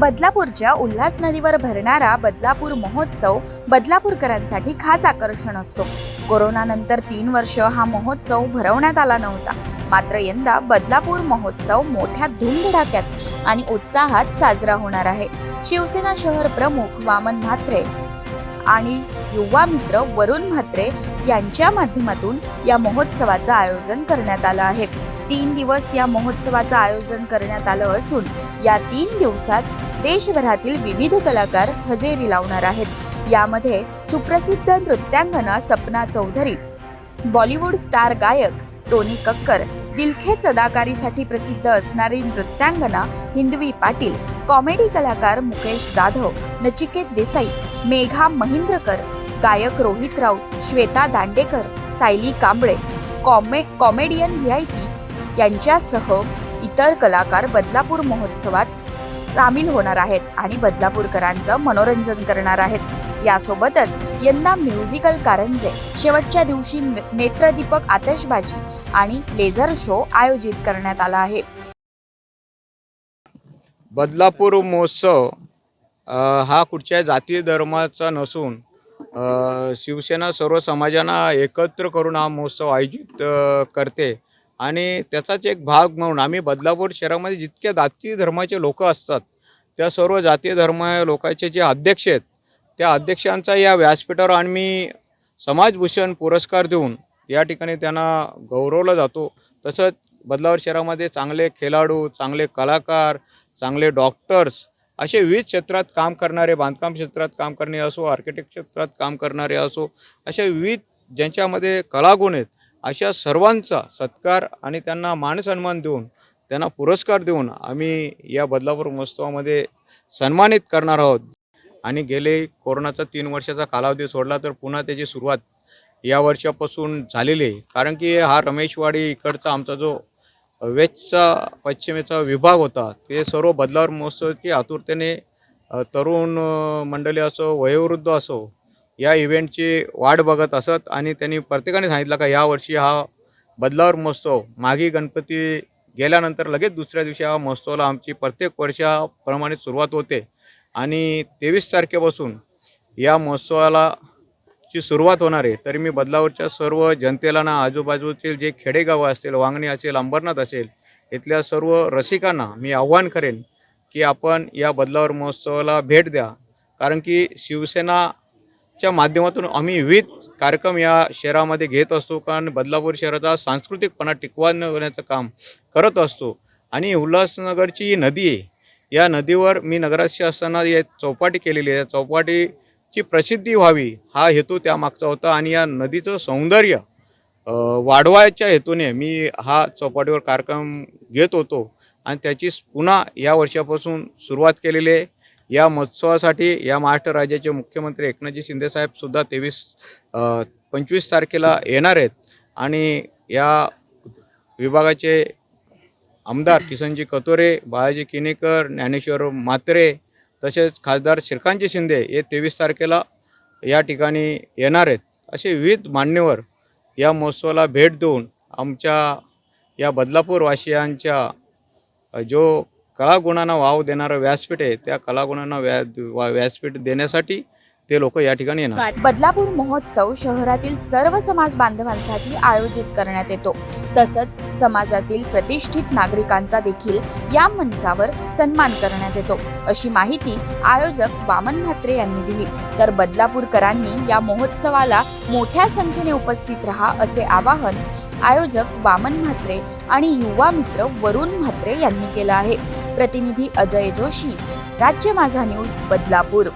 बदलापूरच्या उल्हास नदीवर भरणारा बदलापूर महोत्सव बदलापूरकरांसाठी खास आकर्षण असतो. कोरोनानंतर तीन वर्ष हा महोत्सव भरवण्यात आला नव्हता. मात्र यंदा बदलापूर महोत्सव मोठ्या धुमधडाक्यात आणि उत्साहात साजरा होणार आहे. शिवसेना शहर प्रमुख वामन म्हात्रे आणि युवा मित्र वरुण म्हात्रे यांच्या माध्यमातून या महोत्सवाचं आयोजन करण्यात आलं आहे. तीन दिवस या महोत्सवाचं आयोजन करण्यात आलं असून या तीन दिवसात देशभरातील विविध कलाकार हजेरी लावणार आहेत. यामध्ये सुप्रसिद्ध नृत्यांगना सपना चौधरी बॉलिवूड स्टार गायक टोनी कक्कर दिलखेच अदाकारीसाठी प्रसिद्ध असणारी नृत्यांगना हिंदवी पाटील कॉमेडी कलाकार मुकेश जाधव नचिकेत देसाई मेघा महिंद्रकर गायक रोहित राऊत श्वेता दांडेकर सायली कांबळे कॉमे कॉमेडियन व्ही आय पी यांच्यासह इतर कलाकार बदलापूर महोत्सवात सामील होणार आहेत आणि बदलापूरकरांचं मनोरंजन करणार आहेत. यासोबतच यंदा म्युझिकल कारंजे शेवटच्या दिवशी ने- नेत्रदीपक आतषबाजी आणि लेझर शो आयोजित करण्यात आला आहे. बदलापूर महोत्सव हा कुठच्या जाती धर्माचा नसून शिवसेना सर्व समाजांना एकत्र करून हा महोत्सव आयोजित करते. आणि त्याचाच एक भाग म्हणून आम्ही बदलापूर शहरामध्ये जितक्या जाती धर्माचे लोक असतात त्या सर्व जाती धर्म लोकांचे जे अध्यक्ष आहेत त्या अध्यक्षांचा या व्यासपीठावर आम्ही समाजभूषण पुरस्कार देऊन या ठिकाणी त्यांना गौरवलं जातो. तसंच बदलावर शहरामध्ये चांगले खेळाडू चांगले कलाकार चांगले डॉक्टर्स असे विविध क्षेत्रात काम करणारे बांधकाम क्षेत्रात काम करणे असो आर्किटेक्ट क्षेत्रात काम करणारे असो असे विविध ज्यांच्यामध्ये कलागुण आहेत अशा सर्वांचा सत्कार आणि त्यांना मानसन्मान देऊन त्यांना पुरस्कार देऊन आम्ही या बदलापूर महोत्सवामध्ये सन्मानित करणार आहोत. आणि गेले कोरोनाचा तीन वर्षाचा कालावधी सोडला तर पुन्हा त्याची सुरुवात या वर्षापासून झालेली आहे. कारण की हा रमेशवाडी इकडचा आमचा जो वेस्टचा पश्चिमेचा विभाग होता ते सर्व बदलावर महोत्सवाची आतुरतेने तरुण मंडळी असो वयोवृद्ध असो या इव्हेंटची वाट बघत असत आणि त्यांनी प्रत्येकाने सांगितलं का यावर्षी हा बदलावर महोत्सव मागी गणपती गेल्यानंतर लगेच दुसऱ्या दिवशी हा महोत्सवाला आमची प्रत्येक वर्षाप्रमाणे सुरुवात होते. आणि तेवीस तारखेपासून या महोत्सवाला ची सुरुवात होणार आहे. तरी मी बदलावरच्या सर्व जनतेला ना आजूबाजूचे जे खेडेगावं असतील वांगणी असेल अंबरनाथ असेल इथल्या सर्व रसिकांना मी आव्हान करेन की आपण या बदलावर महोत्सवाला भेट द्या. कारण की शिवसेना च्या माध्यमातून आम्ही विविध कार्यक्रम या शहरामध्ये घेत असतो. कारण बदलापूर शहराचा सांस्कृतिकपणा टिकवण्याचं काम करत असतो. आणि उल्हासनगरची ही नदी आहे. या नदीवर मी नगराध्यक्ष असताना या चौपाटी केलेली आहे. या प्रसिद्धी व्हावी हा हेतू त्यामागचा होता. आणि या नदीचं सौंदर्य वाढवायच्या हेतूने मी हा चौपाटीवर कार्यक्रम घेत होतो. आणि त्याची पुन्हा या वर्षापासून सुरुवात केलेली आहे. या महोत्सवासाठी या महाराष्ट्र राज्याचे मुख्यमंत्री एकनाथजी शिंदेसाहेब सुद्धा तेवीस पंचवीस तारखेला येणार आहेत. आणि या विभागाचे आमदार किसनजी कतोरे बाळाजी किनेकर ज्ञानेश्वर म्हात्रे तसेच खासदार श्रीकांतजी शिंदे हे तेवीस तारखेला या ठिकाणी येणार आहेत. असे विविध मान्यवर या महोत्सवाला भेट देऊन आमच्या या बदलापूर वासियांच्या जो कलागुणांना वाव देणारं व्यासपीठ आहे. त्या कलागुणांना व्या वा- व्यासपीठ देण्यासाठी ते लोक या ठिकाणी येणार. बदलापूर महोत्सव शहरातील सर्व समाज बांधवांसाठी आयोजित करण्यात येतो. तसंच समाजातील प्रतिष्ठित नागरिकांचा देखील या मंचावर सन्मान करण्यात येतो. अशी माहिती आयोजक वामन म्हात्रे यांनी दिली. तर बदलापूरकरांनी या महोत्सवाला मोठ्या संख्येने उपस्थित राहा असे आवाहन आयोजक वामन म्हात्रे आणि युवा मित्र वरुण म्हात्रे यांनी केलं आहे. प्रतिनिधी अजय जोशी. राज्य माझा न्यूज बदलापूर.